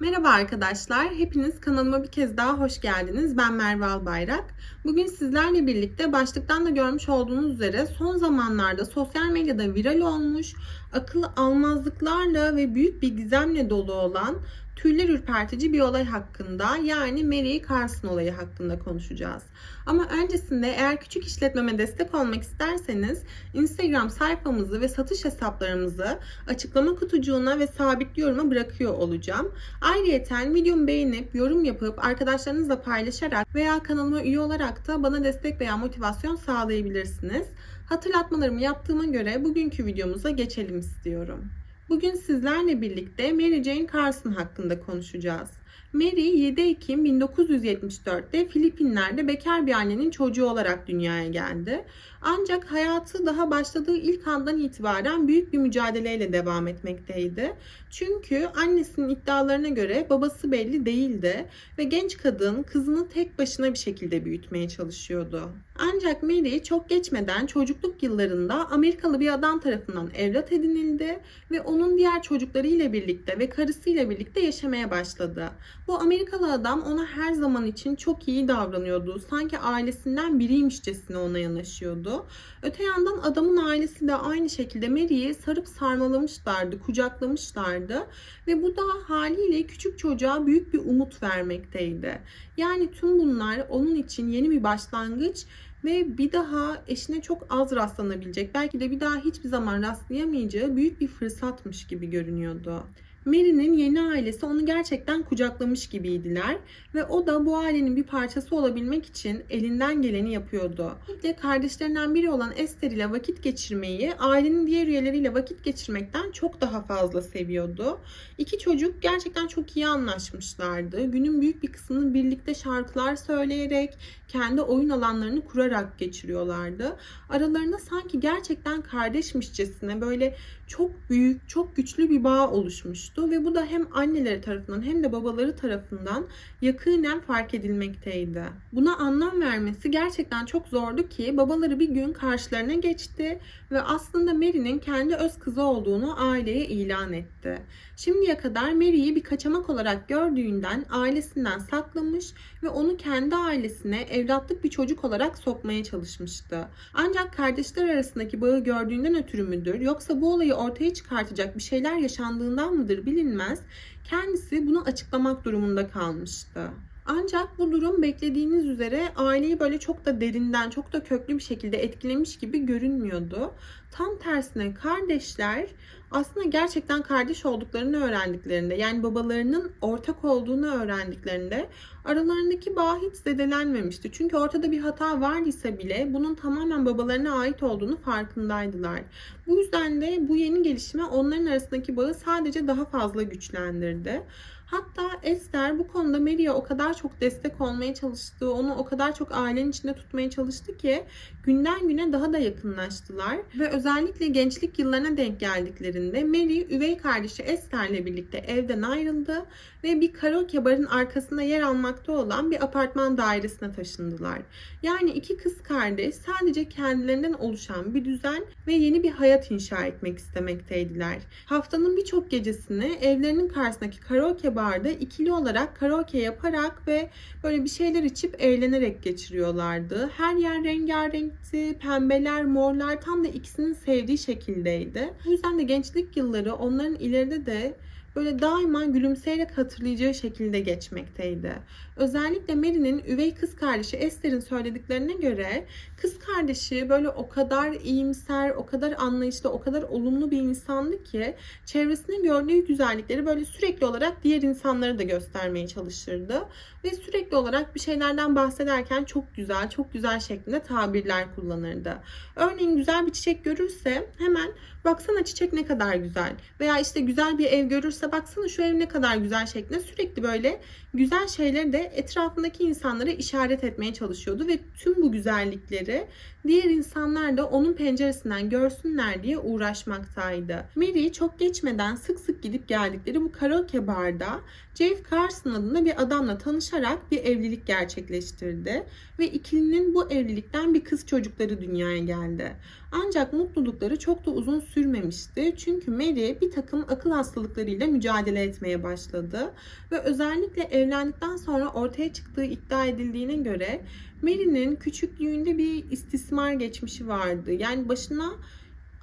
Merhaba arkadaşlar, hepiniz kanalıma bir kez daha hoş geldiniz. Ben Merve Albayrak. Bugün sizlerle birlikte başlıktan da görmüş olduğunuz üzere son zamanlarda sosyal medyada viral olmuş, akıl almazlıklarla ve büyük bir gizemle dolu olan tüyler ürpertici bir olay hakkında yani Mary Carson olayı hakkında konuşacağız. Ama öncesinde eğer küçük işletmeme destek olmak isterseniz Instagram sayfamızı ve satış hesaplarımızı açıklama kutucuğuna ve sabit yoruma bırakıyor olacağım. Ayrıca videomu beğenip yorum yapıp arkadaşlarınızla paylaşarak veya kanalıma üye olarak da bana destek veya motivasyon sağlayabilirsiniz. Hatırlatmalarımı yaptığıma göre bugünkü videomuza geçelim istiyorum. Bugün sizlerle birlikte Mary Jane Carson hakkında konuşacağız. Mary 7 Ekim 1974'te Filipinler'de bekar bir annenin çocuğu olarak dünyaya geldi. Ancak hayatı daha başladığı ilk andan itibaren büyük bir mücadeleyle devam etmekteydi. Çünkü annesinin iddialarına göre babası belli değildi ve genç kadın kızını tek başına bir şekilde büyütmeye çalışıyordu. Ancak Mary çok geçmeden çocukluk yıllarında Amerikalı bir adam tarafından evlat edinildi ve onun diğer çocuklarıyla birlikte ve karısıyla birlikte yaşamaya başladı. Bu Amerikalı adam ona her zaman için çok iyi davranıyordu. Sanki ailesinden biriymişçesine ona yanaşıyordu. Öte yandan adamın ailesi de aynı şekilde Mary'i sarıp sarmalamışlardı, kucaklamışlardı ve bu da haliyle küçük çocuğa büyük bir umut vermekteydi. Yani tüm bunlar onun için yeni bir başlangıç ve bir daha eşine çok az rastlanabilecek, belki de bir daha hiçbir zaman rastlayamayacağı büyük bir fırsatmış gibi görünüyordu. Mary'nin yeni ailesi onu gerçekten kucaklamış gibiydiler ve o da bu ailenin bir parçası olabilmek için elinden geleni yapıyordu. Özellikle kardeşlerinden biri olan Esther ile vakit geçirmeyi ailenin diğer üyeleriyle vakit geçirmekten çok daha fazla seviyordu. İki çocuk gerçekten çok iyi anlaşmışlardı. Günün büyük bir kısmını birlikte şarkılar söyleyerek, kendi oyun alanlarını kurarak geçiriyorlardı. Aralarında sanki gerçekten kardeşmişçesine böyle çok büyük, çok güçlü bir bağ oluşmuştu ve bu da hem anneleri tarafından hem de babaları tarafından yakinen fark edilmekteydi. Buna anlam vermesi gerçekten çok zordu ki babaları bir gün karşılarına geçti ve aslında Mary'nin kendi öz kızı olduğunu aileye ilan etti. Şimdiye kadar Mary'i bir kaçamak olarak gördüğünden ailesinden saklamış ve onu kendi ailesine evlatlık bir çocuk olarak sokmaya çalışmıştı. Ancak kardeşler arasındaki bağı gördüğünden ötürü müdür yoksa bu olayı ortaya çıkartacak bir şeyler yaşandığından mıdır bilinmez. Kendisi bunu açıklamak durumunda kalmıştı. Ancak bu durum beklediğiniz üzere aileyi böyle çok da derinden, çok da köklü bir şekilde etkilemiş gibi görünmüyordu. Tam tersine kardeşler aslında gerçekten kardeş olduklarını öğrendiklerinde yani babalarının ortak olduğunu öğrendiklerinde aralarındaki bağ hiç zedelenmemişti. Çünkü ortada bir hata vardıysa bile bunun tamamen babalarına ait olduğunu farkındaydılar. Bu yüzden de bu yeni gelişme onların arasındaki bağı sadece daha fazla güçlendirdi. Hatta Esther bu konuda Mary'e o kadar çok destek olmaya çalıştı, onu o kadar çok ailenin içinde tutmaya çalıştı ki günden güne daha da yakınlaştılar. Ve özellikle gençlik yıllarına denk geldiklerinde Mary üvey kardeşi Esther'le birlikte evden ayrıldı ve bir karaoke barın arkasında yer almakta olan bir apartman dairesine taşındılar. Yani iki kız kardeş sadece kendilerinden oluşan bir düzen ve yeni bir hayat inşa etmek istemekteydiler. Haftanın birçok gecesini evlerinin karşısındaki karaoke barda ikili olarak karaoke yaparak ve böyle bir şeyler içip eğlenerek geçiriyorlardı. Her yer rengarenkti, pembeler, morlar tam da ikisinin sevdiği şekildeydi. Bu yüzden de gençlik yılları onların ileride de böyle daima gülümseyerek hatırlayacağı şekilde geçmekteydi. Özellikle Mary'nin üvey kız kardeşi Esther'in söylediklerine göre kız kardeşi böyle o kadar iyimser, o kadar anlayışlı, o kadar olumlu bir insandı ki çevresinde gördüğü güzellikleri böyle sürekli olarak diğer insanlara da göstermeye çalışırdı. Ve sürekli olarak bir şeylerden bahsederken çok güzel, çok güzel şeklinde tabirler kullanırdı. Örneğin güzel bir çiçek görürse hemen baksana çiçek ne kadar güzel veya işte güzel bir ev görürse baksana şu ev ne kadar güzel şeklinde. Sürekli böyle güzel şeyleri de etrafındaki insanlara işaret etmeye çalışıyordu ve tüm bu güzellikleri diğer insanlar da onun penceresinden görsünler diye uğraşmaktaydı. Mary çok geçmeden sık sık gidip geldikleri bu karaoke barda Jeff Carson adında bir adamla tanışarak bir evlilik gerçekleştirdi ve ikilinin bu evlilikten bir kız çocukları dünyaya geldi. Ancak mutlulukları çok da uzun sürmemişti. Çünkü Mary bir takım akıl hastalıklarıyla mücadele etmeye başladı. Ve özellikle evlendikten sonra ortaya çıktığı iddia edildiğine göre Mary'nin küçüklüğünde bir istismar geçmişi vardı. Yani başına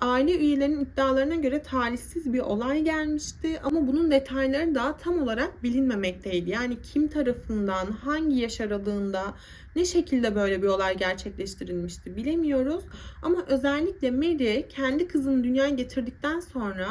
aile üyelerinin iddialarına göre talihsiz bir olay gelmişti ama bunun detayları da tam olarak bilinmemekteydi. Yani kim tarafından, hangi yaş aralığında, ne şekilde böyle bir olay gerçekleştirilmişti bilemiyoruz. Ama özellikle Mary kendi kızını dünyaya getirdikten sonra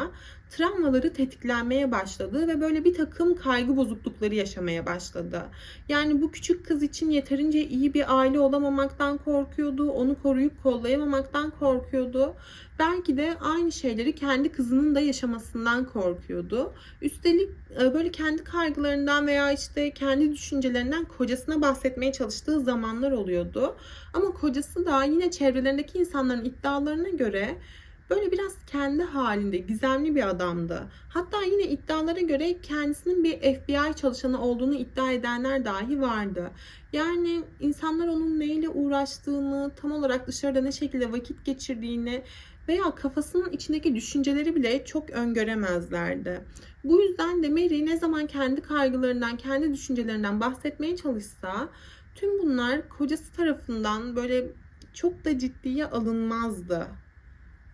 travmaları tetiklenmeye başladı ve böyle bir takım kaygı bozuklukları yaşamaya başladı. Yani bu küçük kız için yeterince iyi bir aile olamamaktan korkuyordu, onu koruyup kollayamamaktan korkuyordu. Belki de aynı şeyleri kendi kızının da yaşamasından korkuyordu. Üstelik e, böyle kendi kaygılarından veya işte kendi düşüncelerinden kocasına bahsetmeye çalıştığı zamanlar oluyordu. Ama kocası da yine çevrelerindeki insanların iddialarına göre böyle biraz kendi halinde gizemli bir adamdı. Hatta yine iddialara göre kendisinin bir FBI çalışanı olduğunu iddia edenler dahi vardı. Yani insanlar onun neyle uğraştığını, tam olarak dışarıda ne şekilde vakit geçirdiğini veya kafasının içindeki düşünceleri bile çok öngöremezlerdi. Bu yüzden de Mary ne zaman kendi kaygılarından, kendi düşüncelerinden bahsetmeye çalışsa tüm bunlar kocası tarafından böyle çok da ciddiye alınmazdı.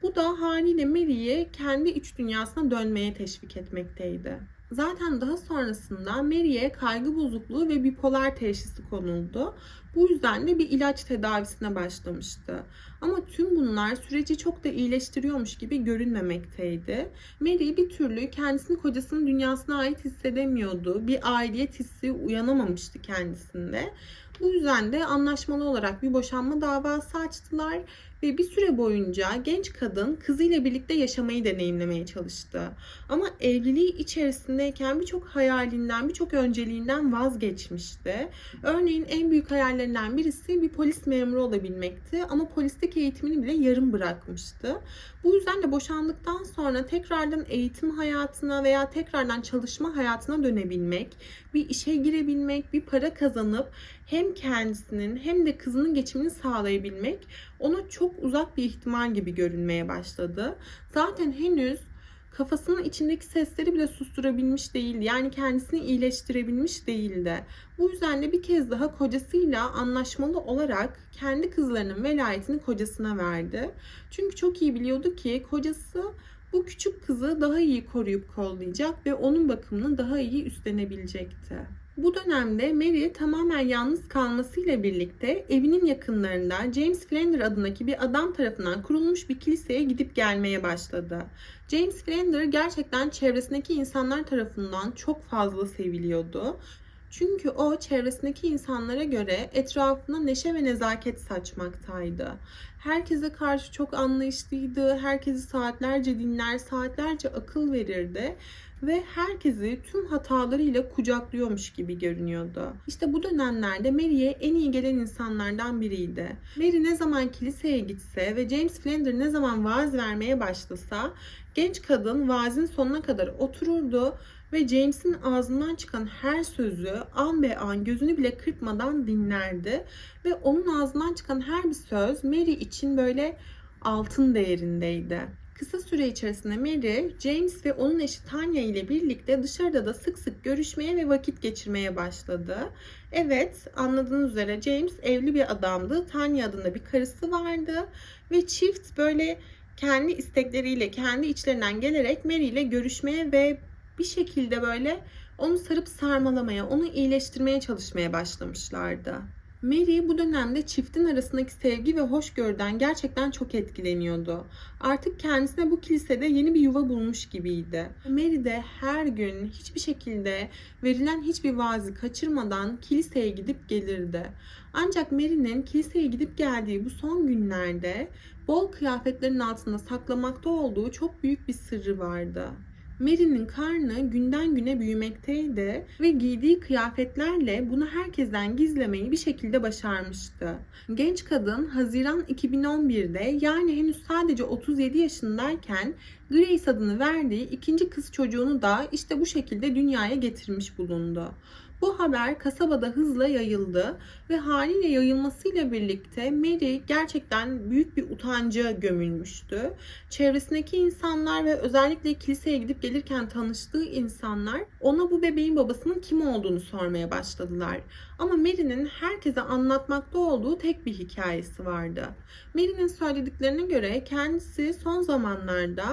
Bu da haliyle Mary'i kendi iç dünyasına dönmeye teşvik etmekteydi. Zaten daha sonrasında Mary'e kaygı bozukluğu ve bipolar teşhisi konuldu. Bu yüzden de bir ilaç tedavisine başlamıştı. Ama tüm bunlar süreci çok da iyileştiriyormuş gibi görünmemekteydi. Mary bir türlü kendisini kocasının dünyasına ait hissedemiyordu. Bir aidiyet hissi uyanamamıştı kendisinde. Bu yüzden de anlaşmalı olarak bir boşanma davası açtılar ve bir süre boyunca genç kadın kızıyla birlikte yaşamayı deneyimlemeye çalıştı. Ama evliliği içerisindeyken birçok hayalinden, birçok önceliğinden vazgeçmişti. Örneğin en büyük hayallerinden birisi bir polis memuru olabilmekti ama polislik eğitimini bile yarım bırakmıştı. Bu yüzden de boşandıktan sonra tekrardan eğitim hayatına veya tekrardan çalışma hayatına dönebilmek, bir işe girebilmek, bir para kazanıp hem kendisinin hem de kızının geçimini sağlayabilmek ona çok uzak bir ihtimal gibi görünmeye başladı. Zaten henüz kafasının içindeki sesleri bile susturabilmiş değildi. Yani kendisini iyileştirebilmiş değildi. Bu yüzden de bir kez daha kocasıyla anlaşmalı olarak kendi kızlarının velayetini kocasına verdi. Çünkü çok iyi biliyordu ki kocası bu küçük kızı daha iyi koruyup kollayacak ve onun bakımını daha iyi üstlenebilecekti. Bu dönemde Mary tamamen yalnız kalmasıyla birlikte evinin yakınlarında James Flender adındaki bir adam tarafından kurulmuş bir kiliseye gidip gelmeye başladı. James Flender gerçekten çevresindeki insanlar tarafından çok fazla seviliyordu. Çünkü o çevresindeki insanlara göre etrafına neşe ve nezaket saçmaktaydı. Herkese karşı çok anlayışlıydı, herkesi saatlerce dinler, saatlerce akıl verirdi ve herkesi tüm hatalarıyla kucaklıyormuş gibi görünüyordu. İşte bu dönemlerde Mary'e en iyi gelen insanlardan biriydi. Mary ne zaman kiliseye gitse ve James Flender ne zaman vaaz vermeye başlasa genç kadın vaazın sonuna kadar otururdu ve James'in ağzından çıkan her sözü an be an gözünü bile kırpmadan dinlerdi ve onun ağzından çıkan her bir söz Mary için böyle altın değerindeydi. Kısa süre içerisinde Mary, James ve onun eşi Tanya ile birlikte dışarıda da sık sık görüşmeye ve vakit geçirmeye başladı. Evet, anladığınız üzere James evli bir adamdı. Tanya adında bir karısı vardı ve çift böyle kendi istekleriyle, kendi içlerinden gelerek Mary ile görüşmeye ve bir şekilde böyle onu sarıp sarmalamaya, onu iyileştirmeye çalışmaya başlamışlardı. Mary bu dönemde çiftin arasındaki sevgi ve hoşgörüden gerçekten çok etkileniyordu. Artık kendisine bu kilisede yeni bir yuva bulmuş gibiydi. Mary de her gün hiçbir şekilde verilen hiçbir vaazı kaçırmadan kiliseye gidip gelirdi. Ancak Mary'nin kiliseye gidip geldiği bu son günlerde bol kıyafetlerin altında saklamakta olduğu çok büyük bir sırrı vardı. Mary'nin karnı günden güne büyümekteydi ve giydiği kıyafetlerle bunu herkesten gizlemeyi bir şekilde başarmıştı. Genç kadın Haziran 2011'de yani henüz sadece 37 yaşındayken Grace adını verdiği ikinci kız çocuğunu da işte bu şekilde dünyaya getirmiş bulundu. Bu haber kasabada hızla yayıldı ve haliyle yayılmasıyla birlikte Mary gerçekten büyük bir utanca gömülmüştü. Çevresindeki insanlar ve özellikle kiliseye gidip gelirken tanıştığı insanlar ona bu bebeğin babasının kim olduğunu sormaya başladılar. Ama Mary'nin herkese anlatmakta olduğu tek bir hikayesi vardı. Mary'nin söylediklerine göre kendisi son zamanlarda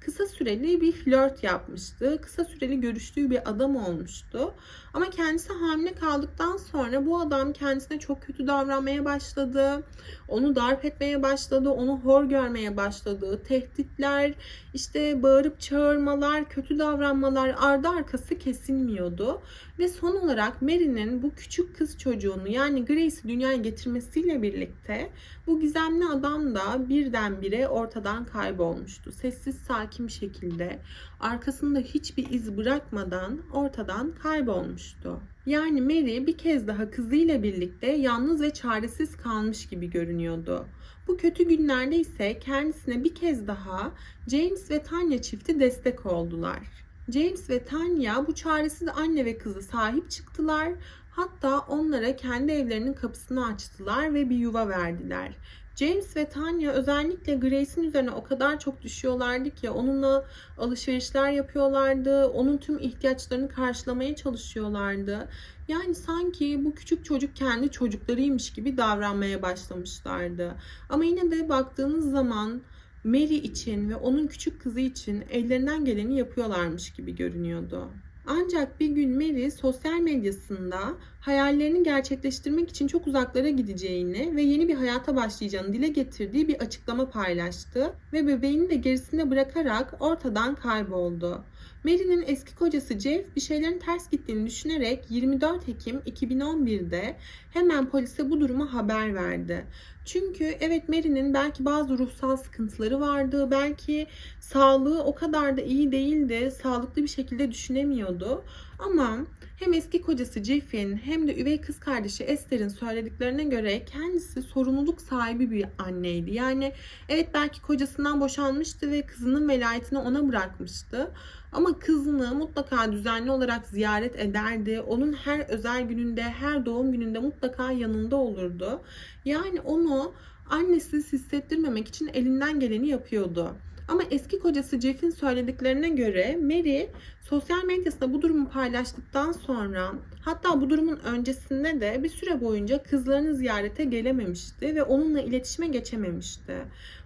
kısa süreli bir flört yapmıştı. Kısa süreli görüştüğü bir adam olmuştu. Ama kendisi hamile kaldıktan sonra bu adam kendisine çok kötü davranmaya başladı. Onu darp etmeye başladı, onu hor görmeye başladı. Tehditler, işte bağırıp çağırmalar, kötü davranmalar ardı arkası kesilmiyordu. Ve son olarak Mary'nin bu küçük kız çocuğunu yani Grace'i dünyaya getirmesiyle birlikte bu gizemli adam da birdenbire ortadan kaybolmuştu. Sessiz sakin bir şekilde arkasında hiçbir iz bırakmadan ortadan kaybolmuştu. Yani Mary bir kez daha kızıyla birlikte yalnız ve çaresiz kalmış gibi görünüyordu. Bu kötü günlerde ise kendisine bir kez daha James ve Tanya çifti destek oldular. James ve Tanya bu çaresiz anne ve kızı sahip çıktılar. Hatta onlara kendi evlerinin kapısını açtılar ve bir yuva verdiler. James ve Tanya özellikle Grace'in üzerine o kadar çok düşüyorlardı ki onunla alışverişler yapıyorlardı. Onun tüm ihtiyaçlarını karşılamaya çalışıyorlardı. Yani sanki bu küçük çocuk kendi çocuklarıymış gibi davranmaya başlamışlardı. Ama yine de baktığınız zaman Mary için ve onun küçük kızı için ellerinden geleni yapıyorlarmış gibi görünüyordu. Ancak bir gün Mary sosyal medyasında hayallerini gerçekleştirmek için çok uzaklara gideceğini ve yeni bir hayata başlayacağını dile getirdiği bir açıklama paylaştı ve bebeğini de gerisine bırakarak ortadan kayboldu. Mary'nin eski kocası Jeff bir şeylerin ters gittiğini düşünerek 24 Ekim 2011'de hemen polise bu durumu haber verdi. Çünkü evet Mary'nin belki bazı ruhsal sıkıntıları vardı, belki sağlığı o kadar da iyi değildi, sağlıklı bir şekilde düşünemiyordu. Ama hem eski kocası Jeff'in hem de üvey kız kardeşi Esther'in söylediklerine göre kendisi sorumluluk sahibi bir anneydi. Yani evet belki kocasından boşanmıştı ve kızının velayetini ona bırakmıştı. Ama kızını mutlaka düzenli olarak ziyaret ederdi. Onun her özel gününde, her doğum gününde mutlaka yanında olurdu. Yani onu annesiz hissettirmemek için elinden geleni yapıyordu. Ama eski kocası Jeff'in söylediklerine göre Mary sosyal medyasında bu durumu paylaştıktan sonra hatta bu durumun öncesinde de bir süre boyunca kızlarını ziyarete gelememişti ve onunla iletişime geçememişti.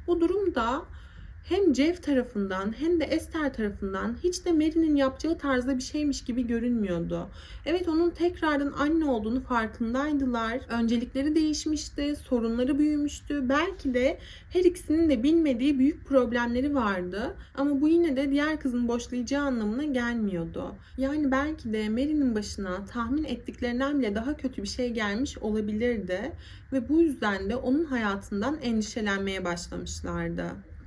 Bu durumda hem Jeff tarafından hem de Esther tarafından hiç de Mary'nin yapacağı tarzda bir şeymiş gibi görünmüyordu. Evet onun tekrardan anne olduğunu farkındaydılar. Öncelikleri değişmişti, sorunları büyümüştü. Belki de her ikisinin de bilmediği büyük problemleri vardı. Ama bu yine de diğer kızın boşlayacağı anlamına gelmiyordu. Yani belki de Mary'nin başına tahmin ettiklerinden bile daha kötü bir şey gelmiş olabilirdi. Ve bu yüzden de onun hayatından endişelenmeye başlamışlardı.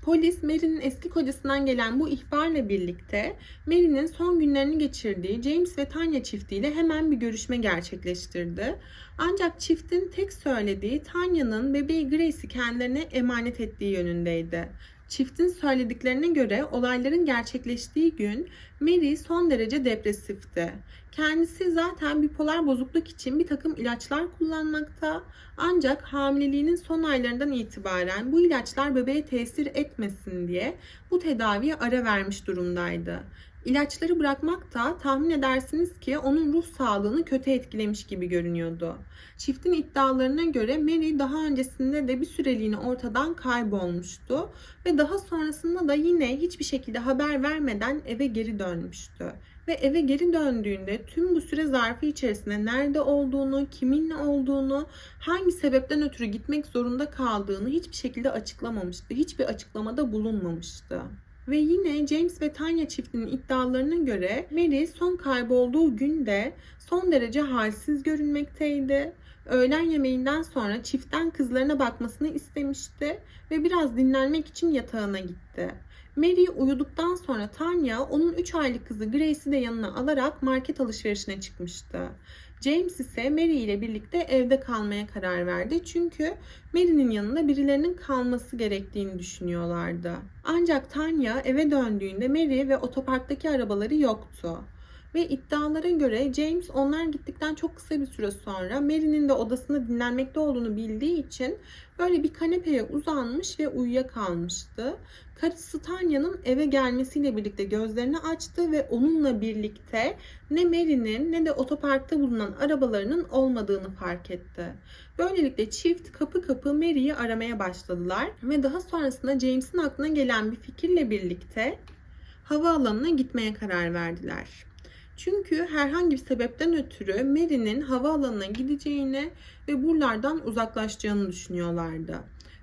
Polis Mary'nin eski kocasından gelen bu ihbarla birlikte Mary'nin son günlerini geçirdiği James ve Tanya çiftiyle hemen bir görüşme gerçekleştirdi. Ancak çiftin tek söylediği Tanya'nın bebeği Grace'i kendilerine emanet ettiği yönündeydi. Çiftin söylediklerine göre olayların gerçekleştiği gün Mary son derece depresifti. Kendisi zaten bipolar bozukluk için bir takım ilaçlar kullanmakta. Ancak hamileliğinin son aylarından itibaren bu ilaçlar bebeğe tesir etmesin diye bu tedaviye ara vermiş durumdaydı. İlaçları bırakmak da tahmin edersiniz ki onun ruh sağlığını kötü etkilemiş gibi görünüyordu. Çiftin iddialarına göre Mary daha öncesinde de bir süreliğine ortadan kaybolmuştu ve daha sonrasında da yine hiçbir şekilde haber vermeden eve geri dönmüştü. Ve eve geri döndüğünde tüm bu süre zarfı içerisinde nerede olduğunu, kiminle olduğunu, hangi sebepten ötürü gitmek zorunda kaldığını hiçbir şekilde açıklamamıştı. Hiçbir açıklamada bulunmamıştı. Ve yine James ve Tanya çiftinin iddialarına göre Mary son kaybolduğu günde son derece halsiz görünmekteydi. Öğlen yemeğinden sonra çiftten kızlarına bakmasını istemişti ve biraz dinlenmek için yatağına gitti. Mary uyuduktan sonra Tanya onun 3 aylık kızı Grace'i de yanına alarak market alışverişine çıkmıştı. James ise Mary ile birlikte evde kalmaya karar verdi. Çünkü Mary'nin yanında birilerinin kalması gerektiğini düşünüyorlardı. Ancak Tanya eve döndüğünde Mary ve otoparktaki arabaları yoktu. Ve iddialara göre James onlar gittikten çok kısa bir süre sonra Mary'nin de odasında dinlenmekte olduğunu bildiği için böyle bir kanepeye uzanmış ve uyuyakalmıştı. Karısı Tanya'nın eve gelmesiyle birlikte gözlerini açtı ve onunla birlikte ne Mary'nin ne de otoparkta bulunan arabalarının olmadığını fark etti. Böylelikle çift kapı kapı Mary'i aramaya başladılar ve daha sonrasında James'in aklına gelen bir fikirle birlikte havaalanına gitmeye karar verdiler. Çünkü herhangi bir sebepten ötürü Mary'nin havaalanına gideceğini ve buralardan uzaklaşacağını düşünüyorlardı.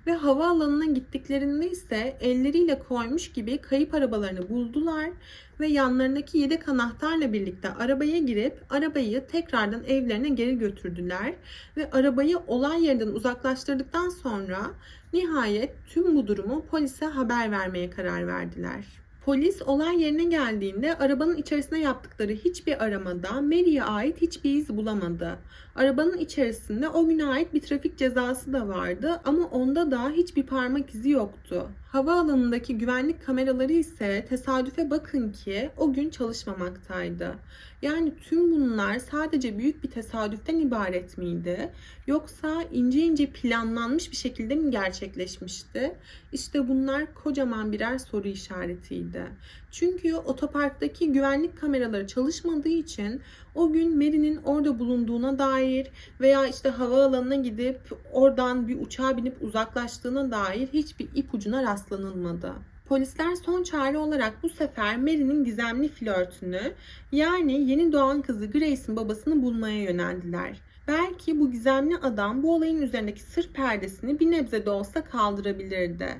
Ve havaalanına gittiklerinde ise elleriyle koymuş gibi kayıp arabalarını buldular ve yanlarındaki yedek anahtarla birlikte arabaya girip arabayı tekrardan evlerine geri götürdüler ve arabayı olay yerinden uzaklaştırdıktan sonra nihayet tüm bu durumu polise haber vermeye karar verdiler. Polis olay yerine geldiğinde arabanın içerisine yaptıkları hiçbir aramada Mary'e ait hiçbir iz bulamadı. Arabanın içerisinde o güne ait bir trafik cezası da vardı ama onda da hiçbir parmak izi yoktu. Havaalanındaki güvenlik kameraları ise tesadüfe bakın ki o gün çalışmamaktaydı. Yani tüm bunlar sadece büyük bir tesadüften ibaret miydi? Yoksa ince ince planlanmış bir şekilde mi gerçekleşmişti? İşte bunlar kocaman birer soru işaretiydi. Çünkü otoparktaki güvenlik kameraları çalışmadığı için o gün Mary'nin orada bulunduğuna dair veya işte havaalanına gidip oradan bir uçağa binip uzaklaştığına dair hiçbir ipucuna rastlanılmadı. Polisler son çare olarak bu sefer Mary'nin gizemli flörtünü yani yeni doğan kızı Grace'in babasını bulmaya yöneldiler. Belki bu gizemli adam bu olayın üzerindeki sır perdesini bir nebze de olsa kaldırabilirdi.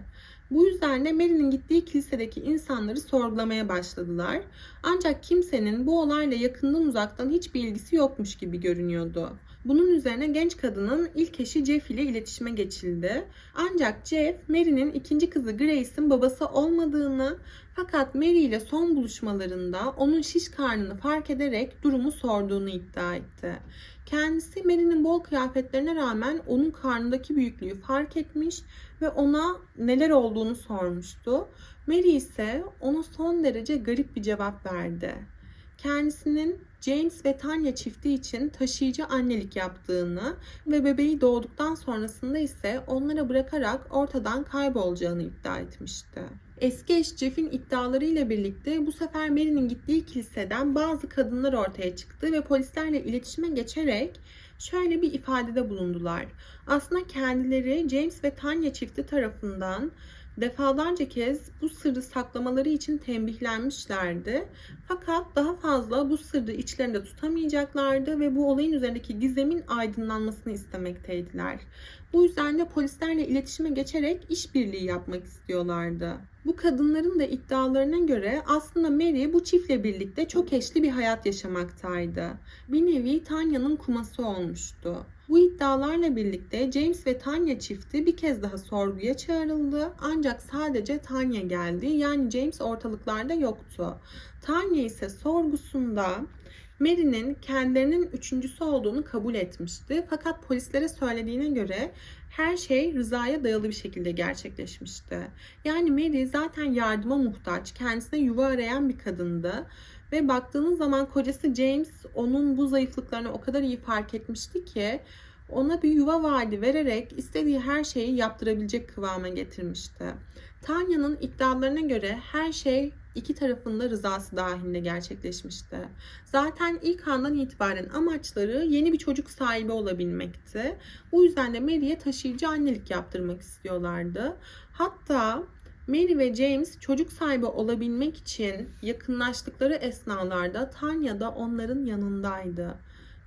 Bu yüzden de Mary'nin gittiği kilisedeki insanları sorgulamaya başladılar. Ancak kimsenin bu olayla yakından uzaktan hiçbir ilgisi yokmuş gibi görünüyordu. Bunun üzerine genç kadının ilk eşi Jeff ile iletişime geçildi. Ancak Jeff, Mary'nin ikinci kızı Grace'in babası olmadığını fakat Mary ile son buluşmalarında onun şiş karnını fark ederek durumu sorduğunu iddia etti. Kendisi Mary'nin bol kıyafetlerine rağmen onun karnındaki büyüklüğü fark etmiş ve ona neler olduğunu sormuştu. Mary ise ona son derece garip bir cevap verdi. Kendisinin James ve Tanya çifti için taşıyıcı annelik yaptığını ve bebeği doğduktan sonrasında ise onlara bırakarak ortadan kaybolacağını iddia etmişti. Eski eş Jeff'in iddialarıyla birlikte bu sefer Mary'nin gittiği kiliseden bazı kadınlar ortaya çıktı ve polislerle iletişime geçerek şöyle bir ifadede bulundular. Aslında kendileri James ve Tanya çifti tarafından defalarca kez bu sırrı saklamaları için tembihlenmişlerdi. Fakat daha fazla bu sırrı içlerinde tutamayacaklardı ve bu olayın üzerindeki gizemin aydınlanmasını istemekteydiler. Bu yüzden de polislerle iletişime geçerek işbirliği yapmak istiyorlardı. Bu kadınların da iddialarına göre aslında Mary bu çiftle birlikte çok eşli bir hayat yaşamaktaydı. Bir nevi Tanya'nın kuması olmuştu. Bu iddialarla birlikte James ve Tanya çifti bir kez daha sorguya çağrıldı. Ancak sadece Tanya geldi. Yani James ortalıklarda yoktu. Tanya ise sorgusunda Mary'nin kendilerinin üçüncüsü olduğunu kabul etmişti. Fakat polislere söylediğine göre her şey rızaya dayalı bir şekilde gerçekleşmişti. Yani Mary zaten yardıma muhtaç, kendisine yuva arayan bir kadındı. Ve baktığınız zaman kocası James onun bu zayıflıklarını o kadar iyi fark etmişti ki ona bir yuva vaadi vererek istediği her şeyi yaptırabilecek kıvama getirmişti. Tanya'nın iddialarına göre her şey iki tarafın da rızası dahilinde gerçekleşmişti. Zaten ilk andan itibaren amaçları yeni bir çocuk sahibi olabilmekti. Bu yüzden de Mary'e taşıyıcı annelik yaptırmak istiyorlardı. Hatta Mary ve James çocuk sahibi olabilmek için yakınlaştıkları esnalarda Tanya da onların yanındaydı.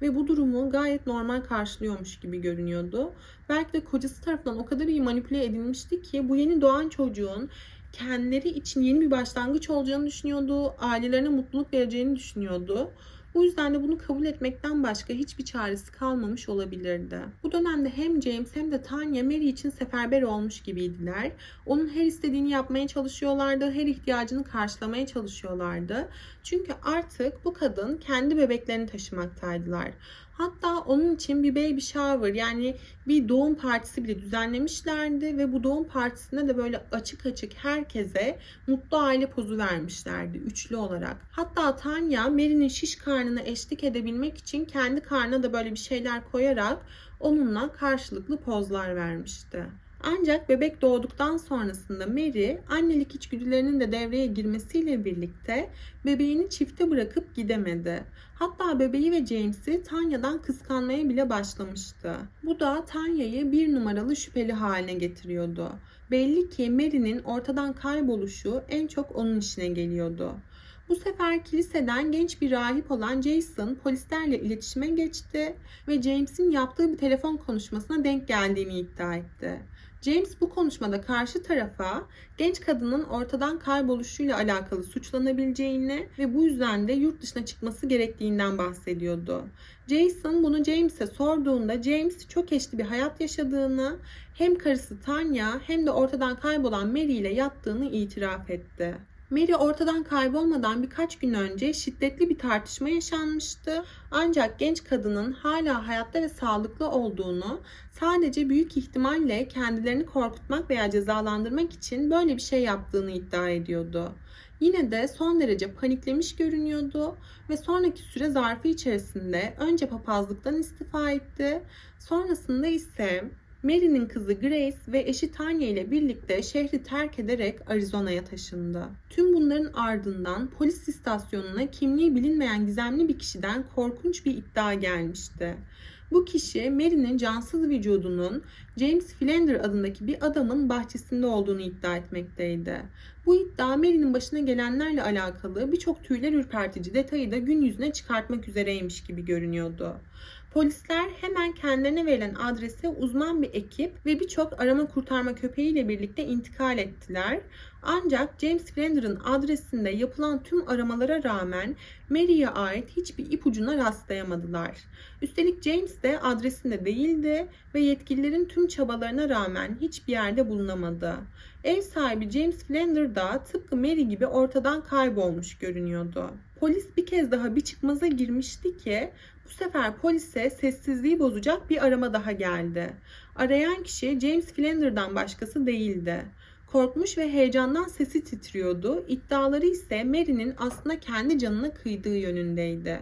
Ve bu durumu gayet normal karşılıyormuş gibi görünüyordu. Belki de kocası tarafından o kadar iyi manipüle edilmişti ki bu yeni doğan çocuğun kendileri için yeni bir başlangıç olacağını düşünüyordu. Ailelerine mutluluk vereceğini düşünüyordu. Bu yüzden de bunu kabul etmekten başka hiçbir çaresi kalmamış olabilirdi. Bu dönemde hem James hem de Tanya Mary için seferber olmuş gibiydiler. Onun her istediğini yapmaya çalışıyorlardı, her ihtiyacını karşılamaya çalışıyorlardı. Çünkü artık bu kadın kendi bebeklerini taşımaktaydılar. Hatta onun için bir baby shower yani bir doğum partisi bile düzenlemişlerdi ve bu doğum partisinde de böyle açık açık herkese mutlu aile pozu vermişlerdi üçlü olarak. Hatta Tanya Mary'nin şiş karnına eşlik edebilmek için kendi karnına da böyle bir şeyler koyarak onunla karşılıklı pozlar vermişti. Ancak bebek doğduktan sonrasında Mary annelik içgüdülerinin de devreye girmesiyle birlikte bebeğini çifte bırakıp gidemedi. Hatta bebeği ve James'i Tanya'dan kıskanmaya bile başlamıştı. Bu da Tanya'yı bir numaralı şüpheli haline getiriyordu. Belli ki Mary'nin ortadan kayboluşu en çok onun işine geliyordu. Bu sefer kiliseden genç bir rahip olan Jason polislerle iletişime geçti ve James'in yaptığı bir telefon konuşmasına denk geldiğini iddia etti. James bu konuşmada karşı tarafa genç kadının ortadan kayboluşuyla alakalı suçlanabileceğini ve bu yüzden de yurt dışına çıkması gerektiğinden bahsediyordu. Jason bunu James'e sorduğunda James çok eşli bir hayat yaşadığını, hem karısı Tanya hem de ortadan kaybolan Mary ile yattığını itiraf etti. Mary ortadan kaybolmadan birkaç gün önce şiddetli bir tartışma yaşanmıştı. Ancak genç kadının hala hayatta ve sağlıklı olduğunu sadece büyük ihtimalle kendilerini korkutmak veya cezalandırmak için böyle bir şey yaptığını iddia ediyordu. Yine de son derece paniklemiş görünüyordu ve sonraki süre zarfı içerisinde önce papazlıktan istifa etti. Sonrasında ise Mary'nin kızı Grace ve eşi Tanya ile birlikte şehri terk ederek Arizona'ya taşındı. Tüm bunların ardından polis istasyonuna kimliği bilinmeyen gizemli bir kişiden korkunç bir iddia gelmişti. Bu kişi Mary'nin cansız vücudunun James Philander adındaki bir adamın bahçesinde olduğunu iddia etmekteydi. Bu iddia Mary'nin başına gelenlerle alakalı birçok tüyler ürpertici detayı da gün yüzüne çıkartmak üzereymiş gibi görünüyordu. Polisler hemen kendilerine verilen adrese uzman bir ekip ve birçok arama kurtarma köpeğiyle birlikte intikal ettiler. Ancak James Flander'ın adresinde yapılan tüm aramalara rağmen Mary'e ait hiçbir ipucuna rastlayamadılar. Üstelik James de adresinde değildi ve yetkililerin tüm çabalarına rağmen hiçbir yerde bulunamadı. Ev sahibi James Flander da tıpkı Mary gibi ortadan kaybolmuş görünüyordu. Polis bir kez daha bir çıkmaza girmişti ki bu sefer polise sessizliği bozacak bir arama daha geldi. Arayan kişi James Flander'dan başkası değildi. Korkmuş ve heyecandan sesi titriyordu. İddiaları ise Mary'nin aslında kendi canına kıydığı yönündeydi.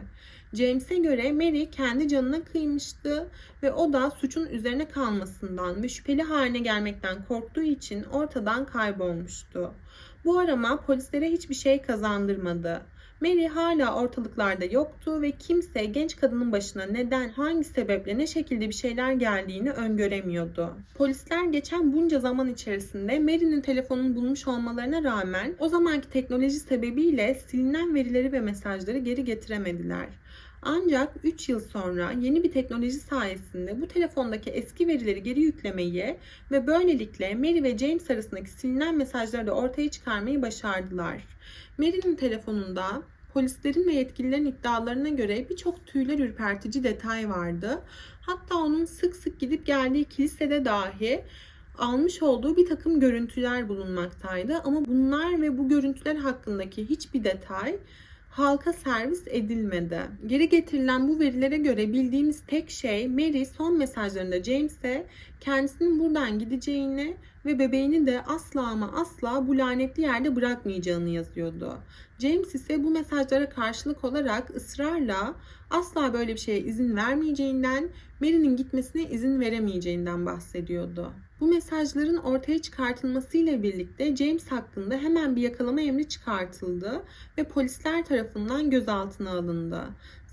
James'e göre Mary kendi canına kıymıştı ve o da suçun üzerine kalmasından ve şüpheli haline gelmekten korktuğu için ortadan kaybolmuştu. Bu arama polislere hiçbir şey kazandırmadı. Mary hala ortalıklarda yoktu ve kimse genç kadının başına neden, hangi sebeple, ne şekilde bir şeyler geldiğini öngöremiyordu. Polisler geçen bunca zaman içerisinde Mary'nin telefonunu bulmuş olmalarına rağmen o zamanki teknoloji sebebiyle silinen verileri ve mesajları geri getiremediler. Ancak 3 yıl sonra yeni bir teknoloji sayesinde bu telefondaki eski verileri geri yüklemeyi ve böylelikle Mary ve James arasındaki silinen mesajları da ortaya çıkarmayı başardılar. Mary'nin telefonunda polislerin ve yetkililerin iddialarına göre birçok tüyler ürpertici detay vardı. Hatta onun sık sık gidip geldiği kilisede dahi almış olduğu bir takım görüntüler bulunmaktaydı. Ama bunlar ve bu görüntüler hakkındaki hiçbir detay halka servis edilmedi. Geri getirilen bu verilere göre bildiğimiz tek şey Mary son mesajlarında James'e kendisinin buradan gideceğini ve bebeğini de asla ama asla bu lanetli yerde bırakmayacağını yazıyordu. James ise bu mesajlara karşılık olarak ısrarla asla böyle bir şeye izin vermeyeceğinden, Mary'nin gitmesine izin veremeyeceğinden bahsediyordu. Bu mesajların ortaya çıkartılmasıyla birlikte James hakkında hemen bir yakalama emri çıkartıldı ve polisler tarafından gözaltına alındı.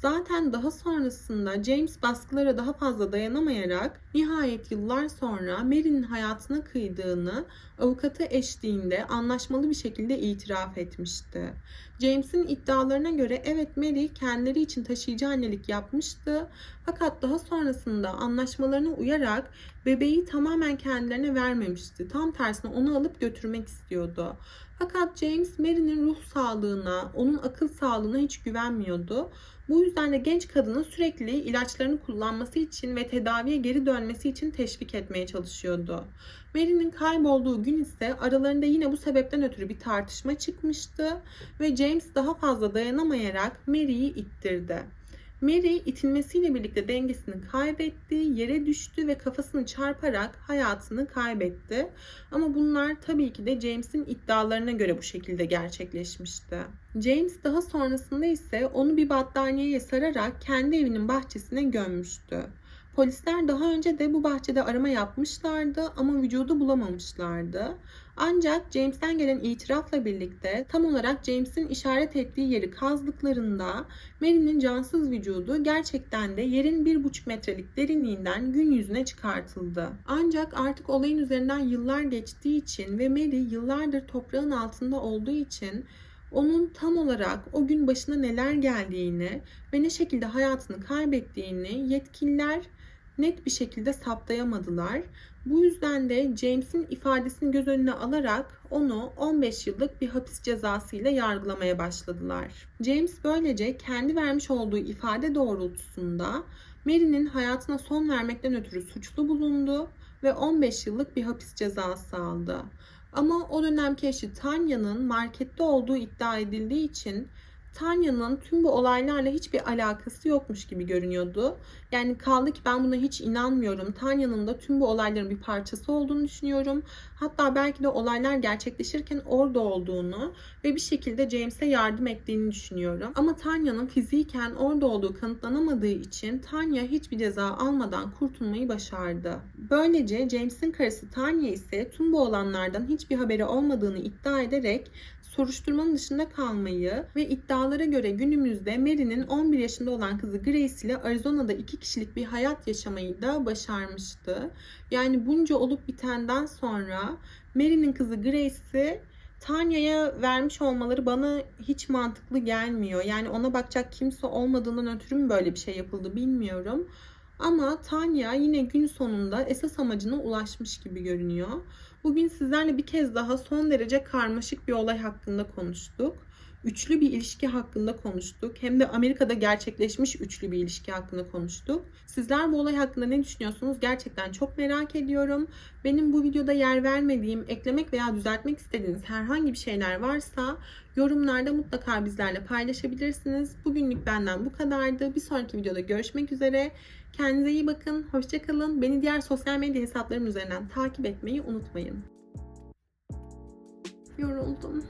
Zaten daha sonrasında James baskılara daha fazla dayanamayarak nihayet yıllar sonra Mary'nin hayatına kıydığını avukatı eşliğinde anlaşmalı bir şekilde itiraf etmişti. James'in iddialarına göre evet Mary kendileri için taşıyıcı annelik yapmıştı fakat daha sonrasında anlaşmalarına uyarak bebeği tamamen kendilerine vermemişti. Tam tersine onu alıp götürmek istiyordu. Fakat James Mary'nin ruh sağlığına, onun akıl sağlığına hiç güvenmiyordu. Bu yüzden de genç kadını sürekli ilaçlarını kullanması için ve tedaviye geri dönmesi için teşvik etmeye çalışıyordu. Mary'nin kaybolduğu gün ise aralarında yine bu sebepten ötürü bir tartışma çıkmıştı ve James daha fazla dayanamayarak Mary'i ittirdi. Mary itilmesiyle birlikte dengesini kaybetti, yere düştü ve kafasını çarparak hayatını kaybetti. Ama bunlar tabii ki de James'in iddialarına göre bu şekilde gerçekleşmişti. James daha sonrasında ise onu bir battaniyeye sararak kendi evinin bahçesine gömmüştü. Polisler daha önce de bu bahçede arama yapmışlardı ama vücudu bulamamışlardı. Ancak James'ten gelen itirafla birlikte tam olarak James'in işaret ettiği yeri kazdıklarında Mary'nin cansız vücudu gerçekten de yerin bir buçuk metrelik derinliğinden gün yüzüne çıkartıldı. Ancak artık olayın üzerinden yıllar geçtiği için ve Mary yıllardır toprağın altında olduğu için onun tam olarak o gün başına neler geldiğini ve ne şekilde hayatını kaybettiğini yetkililer net bir şekilde saptayamadılar. Bu yüzden de James'in ifadesini göz önüne alarak onu 15 yıllık bir hapis cezası ile yargılamaya başladılar. James böylece kendi vermiş olduğu ifade doğrultusunda Mary'nin hayatına son vermekten ötürü suçlu bulundu ve 15 yıllık bir hapis cezası aldı. Ama o dönemki eşi Tanya'nın markette olduğu iddia edildiği için Tanya'nın tüm bu olaylarla hiçbir alakası yokmuş gibi görünüyordu. Yani kaldı ki ben buna hiç inanmıyorum. Tanya'nın da tüm bu olayların bir parçası olduğunu düşünüyorum. Hatta belki de olaylar gerçekleşirken orada olduğunu ve bir şekilde James'e yardım ettiğini düşünüyorum. Ama Tanya'nın fiziken orada olduğu kanıtlanamadığı için Tanya hiçbir ceza almadan kurtulmayı başardı. Böylece James'in karısı Tanya ise tüm bu olanlardan hiçbir haberi olmadığını iddia ederek soruşturmanın dışında kalmayı ve iddialara göre günümüzde Mary'nin 11 yaşında olan kızı Grace ile Arizona'da iki kişilik bir hayat yaşamayı da başarmıştı. Yani bunca olup bitenden sonra Mary'nin kızı Grace'i Tanya'ya vermiş olmaları bana hiç mantıklı gelmiyor. Yani ona bakacak kimse olmadığından ötürü mü böyle bir şey yapıldı bilmiyorum. Ama Tanya yine gün sonunda esas amacına ulaşmış gibi görünüyor. Bugün sizlerle bir kez daha son derece karmaşık bir olay hakkında konuştuk. Üçlü bir ilişki hakkında konuştuk. Hem de Amerika'da gerçekleşmiş üçlü bir ilişki hakkında konuştuk. Sizler bu olay hakkında ne düşünüyorsunuz? Gerçekten çok merak ediyorum. Benim bu videoda yer vermediğim, eklemek veya düzeltmek istediğiniz herhangi bir şeyler varsa yorumlarda mutlaka bizlerle paylaşabilirsiniz. Bugünlük benden bu kadardı. Bir sonraki videoda görüşmek üzere. Kendinize iyi bakın. Hoşçakalın. Beni diğer sosyal medya hesaplarım üzerinden takip etmeyi unutmayın. Yoruldum.